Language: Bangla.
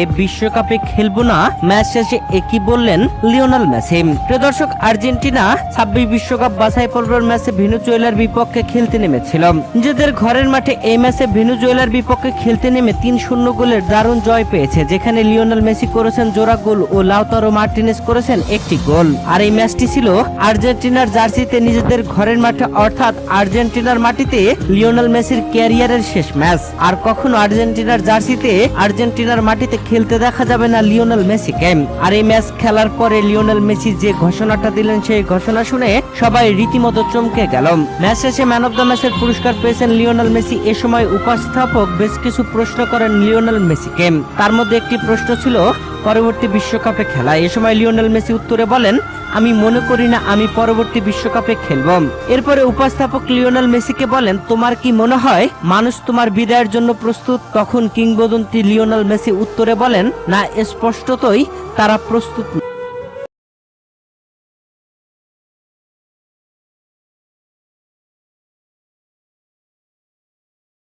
এ বিশ্বকাপে খেলব না। ম্যাচ শেষে একই বললেন লিওনাল মেসি? প্রিয় দর্শক, আর্জেন্টিনা ছাব্বিশ বিশ্বকাপ বাছাই পর্বের ম্যাচে ভেনুজুয়েলার বিপক্ষে খেলতে নেমেছিল। নিজেদের ঘরের মাঠে এই ম্যাচে ভেনুজুয়েলার বিপক্ষে খেলতে নেমে তিন শূন্য গোলের দারুণ জয় পেয়েছে, যেখানে লিওনাল মেসি করেছেন জোড়া গোল ও লাউতারো মার্টিনেস করেছেন একটি গোল। আর এই ম্যাচটি ছিল আর্জেন্টিনার জার্সিতে নিজেদের ঘরের মাঠে, অর্থাৎ আর্জেন্টিনার মাটিতে লিওনাল মেসির ক্যারিয়ারের শেষ ম্যাচ। আর কখনো আর্জেন্টিনার জার্সিতে আর্জেন্টিনার মাটিতে খেলতে দেখা যাবে না লিওনেল মেসিকে আর এই ম্যাচ খেলার পরে লিওনেল মেসি যে ঘোষণাটা দিলেন, সেই ঘোষণা শুনে সবাই রীতিমতো চমকে গেল। ম্যাচ শেষে ম্যান অব দ্য ম্যাচের পুরস্কার পেয়েছেন লিওনেল মেসি। এ সময় উপস্থাপক বেশ কিছু প্রশ্ন করেন লিওনেল মেসিকে তার মধ্যে একটি প্রশ্ন ছিল পরবর্তী বিশ্বকাপে খেলা। এ সময় লিওনেল মেসি উত্তরে বলেন, আমি মনে করি না আমি পরবর্তী বিশ্বকাপে খেলব। এরপরে উপস্থাপক লিওনেল মেসিকে বলেন, তোমার কি মনে হয় মানুষ তোমার বিদায়ের জন্য প্রস্তুত? তখন কিংবদন্তি লিওনেল মেসি উত্তরে বলেন না স্পষ্টতই তারা প্রস্তুত